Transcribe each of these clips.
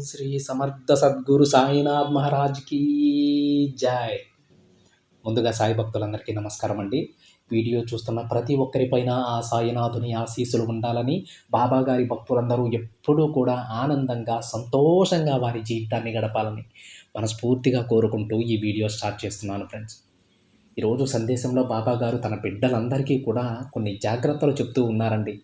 శ్రీ సమర్థ సద్గురు సాయినాథ్ మహారాజ్కి జై. ముందుగా సాయి భక్తులందరికీ నమస్కారం అండి వీడియో చూస్తున్న ప్రతి ఒక్కరిపైన ఆ సాయినాథుని ఆశీస్సులు ఉండాలని బాబాగారి భక్తులందరూ ఎప్పుడూ కూడా ఆనందంగా సంతోషంగా వారి జీవితాన్ని గడపాలని మనస్ఫూర్తిగా కోరుకుంటూ ఈ వీడియో స్టార్ట్ చేస్తున్నాను ఫ్రెండ్స్. ఈరోజు సందేశంలో బాబాగారు తన బిడ్డలందరికీ కూడా కొన్ని జాగ్రత్తలు చెప్తూ ఉన్నారండి.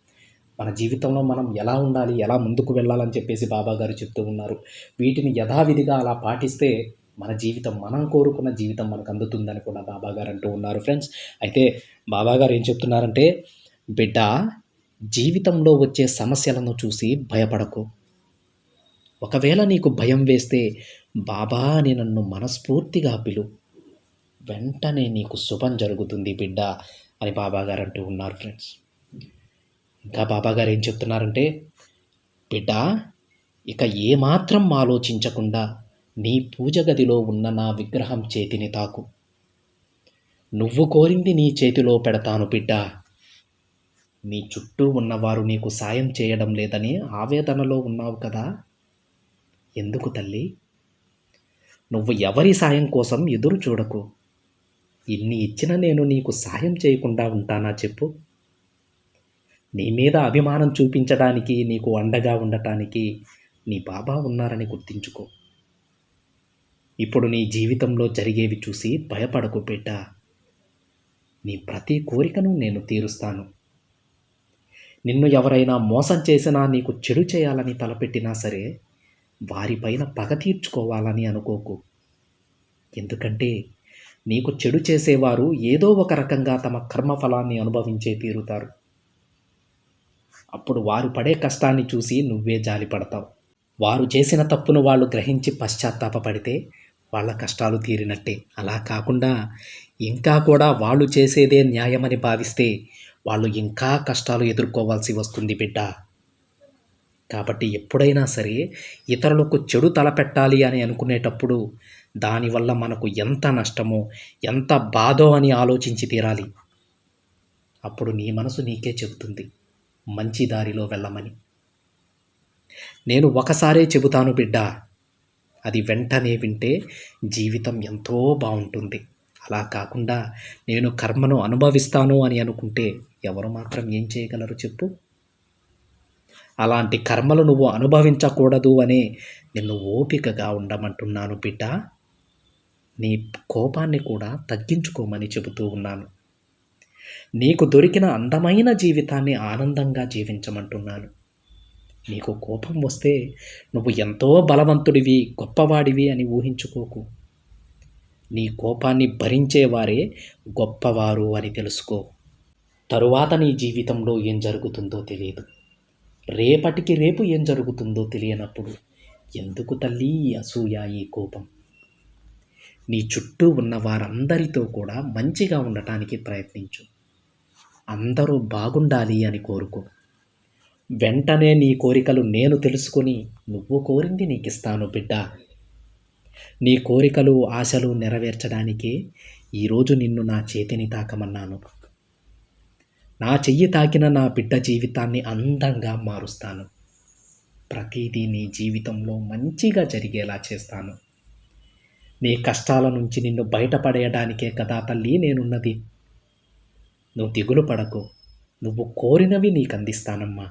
మన జీవితంలో మనం ఎలా ఉండాలి ఎలా ముందుకు వెళ్ళాలని చెప్పేసి బాబాగారు చెప్తూ ఉన్నారు. వీటిని యథావిధిగా అలా పాటిస్తే మన జీవితం మనం కోరుకున్న జీవితం మనకు అందుతుందని కూడా బాబాగారు అంటూ ఉన్నారు ఫ్రెండ్స్. అయితే బాబాగారు ఏం చెప్తున్నారంటే బిడ్డ జీవితంలో వచ్చే సమస్యలను చూసి భయపడకు. ఒకవేళ నీకు భయం వేస్తే బాబా అని నన్ను మనస్ఫూర్తిగా పిలు. వెంటనే నీకు శుభం జరుగుతుంది బిడ్డ అని బాబాగారు అంటూ ఉన్నారు ఫ్రెండ్స్. ఇంకా బాబాగారు ఏం చెప్తున్నారంటే బిడ్డ ఇక ఏమాత్రం ఆలోచించకుండా నీ పూజ గదిలో ఉన్న నా విగ్రహం చేతిని తాకు. నువ్వు కోరింది నీ చేతిలో పెడతాను బిడ్డ. నీ చుట్టూ ఉన్నవారు నీకు సాయం చేయడం లేదని ఆవేదనలో ఉన్నావు కదా. ఎందుకు తల్లి? నువ్వు ఎవరి సాయం కోసం ఎదురు చూడకు. ఇన్ని ఇచ్చిన నేను నీకు సాయం చేయకుండా ఉంటానా చెప్పు. నీ మీద అభిమానం చూపించడానికి నీకు అండగా ఉండటానికి నీ బాబా ఉన్నారని గుర్తించుకో. ఇప్పుడు నీ జీవితంలో జరిగేవి చూసి భయపడకు బిడ్డ. నీ ప్రతి కోరికను నేను తీరుస్తాను. నిన్ను ఎవరైనా మోసం చేసినా నీకు చెడు చేయాలని తలపెట్టినా సరే వారిపైన పగ తీర్చుకోవాలని అనుకోకు. ఎందుకంటే నీకు చెడు చేసేవారు ఏదో ఒక రకంగా తమ కర్మఫలాన్ని అనుభవించే తీరుతారు. అప్పుడు వారు పడే కష్టాన్ని చూసి నువ్వే జాలిపడతావు. వారు చేసిన తప్పును వాళ్ళు గ్రహించి పశ్చాత్తాపపడితే వాళ్ళ కష్టాలు తీరినట్టే. అలా కాకుండా ఇంకా కూడా వాళ్ళు చేసేదే న్యాయమని భావిస్తే వాళ్ళు ఇంకా కష్టాలు ఎదుర్కోవాల్సి వస్తుంది బిడ్డ. కాబట్టి ఎప్పుడైనా సరే ఇతరులకు చెడు తలపెట్టాలి అని అనుకునేటప్పుడు దానివల్ల మనకు ఎంత నష్టమో ఎంత బాధో అని ఆలోచించి తీరాలి. అప్పుడు నీ మనసు నీకే చెబుతుంది మంచి దారిలో వెళ్ళమని. నేను ఒకసారే చెబుతాను బిడ్డ అది వెంటనే వింటే జీవితం ఎంతో బాగుంటుంది. అలా కాకుండా నేను కర్మను అనుభవిస్తాను అని అనుకుంటే ఎవరు మాత్రం ఏం చేయగలరు చెప్పు? అలాంటి కర్మలు నువ్వు అనుభవించకూడదు అని నిన్ను ఓపికగా ఉండమంటున్నాను బిడ్డ. నీ కోపాన్ని కూడా తగ్గించుకోమని చెబుతూ ఉన్నాను. నీకు దొరికిన అందమైన జీవితాన్ని ఆనందంగా జీవించమంటున్నాను. నీకు కోపం వస్తే నువ్వు ఎంతో బలవంతుడివి గొప్పవాడివి అని ఊహించుకోకు. నీ కోపాన్ని భరించేవారే గొప్పవారు అని తెలుసుకో. తరువాత నీ జీవితంలో ఏం జరుగుతుందో తెలియదు. రేపటికి రేపు ఏం జరుగుతుందో తెలియనప్పుడు ఎందుకు తల్లి ఈ అసూయ ఈ కోపం? నీ చుట్టూ ఉన్న వారందరితో కూడా మంచిగా ఉండటానికి ప్రయత్నించు. అందరూ బాగుండాలి అని కోరుకో. వెంటనే నీ కోరికలు నేను తెలుసుకొని నువ్వు కోరింది నీకు ఇస్తాను బిడ్డ. నీ కోరికలు ఆశలు నెరవేర్చడానికే ఈరోజు నిన్ను నా చేతిని తాకమన్నాను. నా చెయ్యి తాకిన నా బిడ్డ జీవితాన్ని అందంగా మారుస్తాను. ప్రతిదీ నీ జీవితంలో మంచిగా జరిగేలా చేస్తాను. నీ కష్టాల నుంచి నిన్ను బయటపడేయడానికే కదా తల్లి నేనున్నది. నువ్వు దిగులు పడకు. నువ్వు కోరినవి నీకు అందిస్తానమ్మా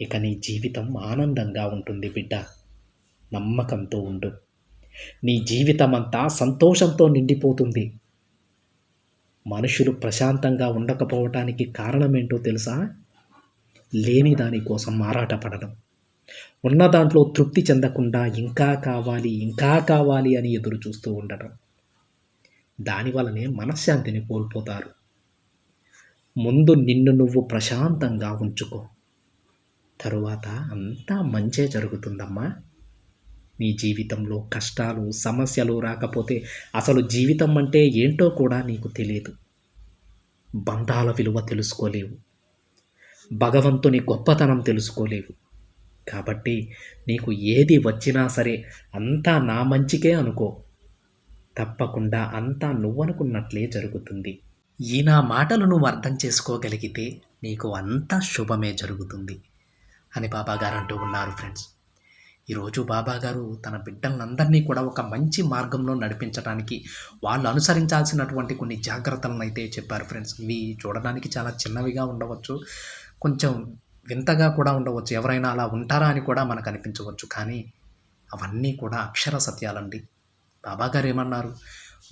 ఇక నీ జీవితం ఆనందంగా ఉంటుంది బిడ్డ. నమ్మకంతో ఉండు. నీ జీవితం అంతా సంతోషంతో నిండిపోతుంది. మనుషులు ప్రశాంతంగా ఉండకపోవటానికి కారణమేంటో తెలుసా? లేని దానికోసం మారాటపడడం ఉన్న దాంట్లో తృప్తి చెందకుండా ఇంకా కావాలి ఇంకా కావాలి అని ఎదురు చూస్తూ ఉండటం. దానివలనే మనశ్శాంతిని కోల్పోతారు. ముందు నిన్ను నువ్వు ప్రశాంతంగా ఉంచుకో. తరువాత అంతా మంచే జరుగుతుందమ్మా. నీ జీవితంలో కష్టాలు సమస్యలు రాకపోతే అసలు జీవితం అంటే ఏంటో కూడా నీకు తెలియదు. బంధాల విలువ తెలుసుకోలేవు. భగవంతుని గొప్పతనం తెలుసుకోలేవు. కాబట్టి నీకు ఏది వచ్చినా సరే అంతా నా మంచికే అనుకో. తప్పకుండా అంతా నువ్వనుకున్నట్లే జరుగుతుంది. ఈ నా మాటలు నువ్వు అర్థం చేసుకోగలిగితే నీకు అంతా శుభమే జరుగుతుంది. అని బాబాగారు అంటూ ఉన్నారు ఫ్రెండ్స్ ఈరోజు బాబాగారు తన బిడ్డలందరినీ కూడా ఒక మంచి మార్గంలో నడిపించడానికి వాళ్ళు అనుసరించాల్సినటువంటి కొన్ని జాగ్రత్తలను అయితే చెప్పారు ఫ్రెండ్స్ ఇవి చూడడానికి చాలా చిన్నవిగా ఉండవచ్చు. కొంచెం వింతగా కూడా ఉండవచ్చు. ఎవరైనా అలా ఉంటారా అని కూడా మనకు అనిపించవచ్చు. కానీ అవన్నీ కూడా అక్షర సత్యాలండి. బాబాగారు ఏమన్నారు?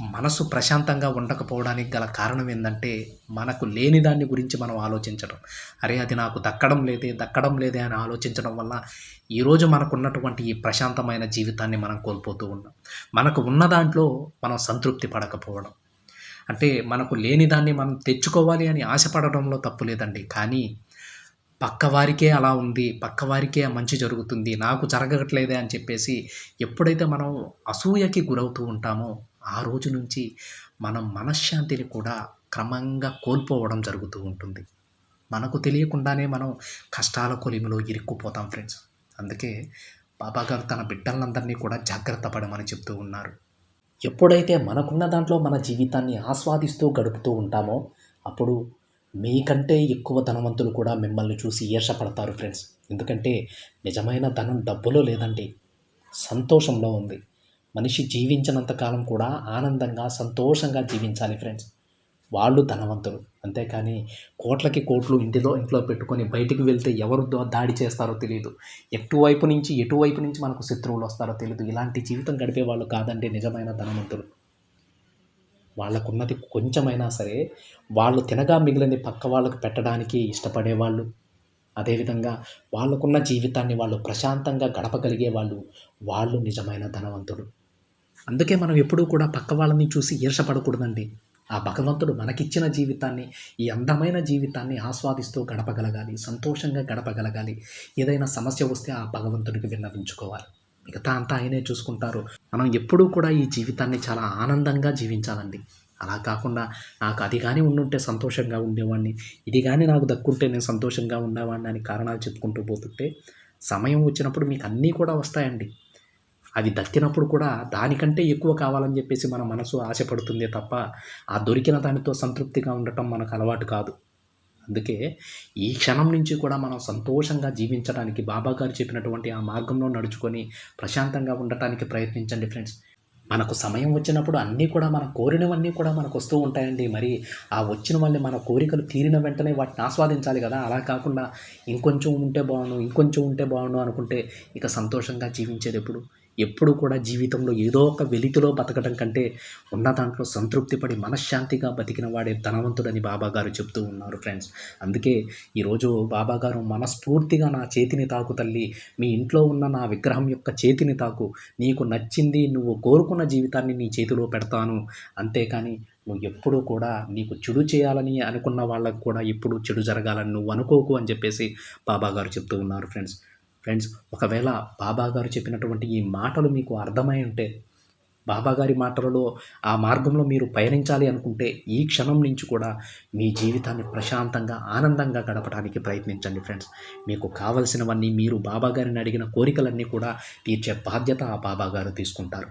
మనసు ప్రశాంతంగా ఉండకపోవడానికి గల కారణం ఏంటంటే మనకు లేని దాన్ని గురించి మనం ఆలోచించడం. అరే అది నాకు దక్కడం లేదే దక్కడం లేదే అని ఆలోచించడం వల్ల ఈరోజు మనకున్నటువంటి ఈ ప్రశాంతమైన జీవితాన్ని మనం కోల్పోతూ ఉన్నాం. మనకు ఉన్న దాంట్లో మనం సంతృప్తి పడకపోవడం. అంటే మనకు లేని దాన్ని మనం తెచ్చుకోవాలి అని ఆశపడడంలో తప్పు లేదండి. కానీ పక్కవారికే అలా ఉంది పక్కవారికే మంచి జరుగుతుంది నాకు జరగట్లేదే అని చెప్పేసి ఎప్పుడైతే మనం అసూయకి గురవుతూ ఉంటామో ఆ రోజు నుంచి మనం మనశ్శాంతిని కూడా క్రమంగా కోల్పోవడం జరుగుతూ ఉంటుంది. మనకు తెలియకుండానే మనం కష్టాల కొలిమిలో ఇరుక్కుపోతాం ఫ్రెండ్స్. అందుకే బాబాగారు తన బిడ్డలందరినీ కూడా జాగ్రత్త పడమని చెప్తూ ఉన్నారు. ఎప్పుడైతే మనకున్న దాంట్లో మన జీవితాన్ని ఆస్వాదిస్తూ గడుపుతూ ఉంటామో అప్పుడు మీకంటే ఎక్కువ ధనవంతులు కూడా మిమ్మల్ని చూసి ఈర్షపడతారు ఫ్రెండ్స్. ఎందుకంటే నిజమైన ధనం డబ్బులో లేదండి. సంతోషంలో ఉంది. మనిషి జీవించినంత కాలం కూడా ఆనందంగా సంతోషంగా జీవించాలి ఫ్రెండ్స్ వాళ్ళు ధనవంతులు. అంతేకాని కోట్లకి కోట్లు ఇంటిలో ఇంట్లో పెట్టుకొని బయటికి వెళ్తే ఎవరు దాడి చేస్తారో తెలియదు ఎటువైపు నుంచి ఎటువైపు నుంచి మనకు శత్రువులు వస్తారో తెలియదు ఇలాంటి జీవితం గడిపే వాళ్ళు కాదండి నిజమైన ధనవంతులు. వాళ్ళకున్నది కొంచెమైనా సరే వాళ్ళు తినగా మిగిలింది పక్క వాళ్ళకు పెట్టడానికి ఇష్టపడేవాళ్ళు. అదేవిధంగా వాళ్ళకున్న జీవితాన్ని వాళ్ళు ప్రశాంతంగా గడపగలిగే వాళ్ళు. వాళ్ళు నిజమైన ధనవంతులు. అందుకే మనం ఎప్పుడూ కూడా పక్క వాళ్ళని చూసి ఈర్షపడకూడదండి. ఆ భగవంతుడు మనకిచ్చిన జీవితాన్ని ఈ అందమైన జీవితాన్ని ఆస్వాదిస్తూ గడపగలగాలి సంతోషంగా గడపగలగాలి. ఏదైనా సమస్య వస్తే ఆ భగవంతుడికి విన్నవించుకోవాలి. మిగతా అంతా ఆయనే చూసుకుంటారు. మనం ఎప్పుడూ కూడా ఈ జీవితాన్ని చాలా ఆనందంగా జీవించాలండి. అలా కాకుండా నాకు అది కానీ ఉండుంటే సంతోషంగా ఉండేవాడిని ఇది కానీ నాకు దక్కుంటే నేను సంతోషంగా ఉండేవాడిని అని కారణాలు చెప్పుకుంటూ పోతుంటే సమయం వచ్చినప్పుడు మీకు అన్నీ కూడా వస్తాయండి. అవి దక్కినప్పుడు కూడా దానికంటే ఎక్కువ కావాలని చెప్పేసి మన మనసు ఆశపడుతుందే తప్ప ఆ దొరికిన దానితో సంతృప్తిగా ఉండటం మనకు అలవాటు కాదు. అందుకే ఈ క్షణం నుంచి కూడా మనం సంతోషంగా జీవించడానికి బాబా గారు చెప్పినటువంటి ఆ మార్గంలో నడుచుకొని ప్రశాంతంగా ఉండటానికి ప్రయత్నించండి ఫ్రెండ్స్. మనకు సమయం వచ్చినప్పుడు అన్నీ కూడా మనం కోరినవన్నీ కూడా మనకు వస్తూ ఉంటాయండి. మరి ఆ వచ్చిన వల్ల మన కోరికలు తీరిన వెంటనే వాటిని ఆస్వాదించాలి కదా. అలా కాకుండా ఇంకొంచెం ఉంటే బాగుండు ఇంకొంచెం ఉంటే బాగుండు అనుకుంటే ఇక సంతోషంగా జీవించేది ఎప్పుడు? ఎప్పుడు కూడా జీవితంలో ఏదో ఒక వెలితిలో బతకడం కంటే ఉన్న దాంట్లో సంతృప్తి పడి మనశ్శాంతిగా బతికిన వాడే ధనవంతుడని బాబాగారు చెప్తూ ఉన్నారు ఫ్రెండ్స్. అందుకే ఈరోజు బాబాగారు మనస్ఫూర్తిగా నా చేతిని తాకు తల్లి మీ ఇంట్లో ఉన్న నా విగ్రహం యొక్క చేతిని తాకు నీకు నచ్చింది నువ్వు కోరుకున్న జీవితాన్ని నీ చేతిలో పెడతాను. అంతేకాని నువ్వు ఎప్పుడూ కూడా నీకు చెడు చేయాలని అనుకున్న వాళ్ళకు కూడా ఎప్పుడు చెడు జరగాలని నువ్వు అనుకోకు అని చెప్పేసి బాబాగారు చెప్తూ ఉన్నారు ఫ్రెండ్స్. ఫ్రెండ్స్ ఒకవేళ బాబా గారు చెప్పినటువంటి ఈ మాటలు మీకు అర్థమై ఉంటే బాబా గారి మాటలలో ఆ మార్గంలో మీరు పయనించాలి అనుకుంటే ఈ క్షణం నుంచి కూడా మీ జీవితాన్ని ప్రశాంతంగా ఆనందంగా గడపడానికి ప్రయత్నించండి ఫ్రెండ్స్ మీకు కావలసినవన్నీ మీరు బాబా గారిని అడిగిన కోరికలన్నీ కూడా తీర్చే బాధ్యత ఆ బాబా గారు తీసుకుంటారు.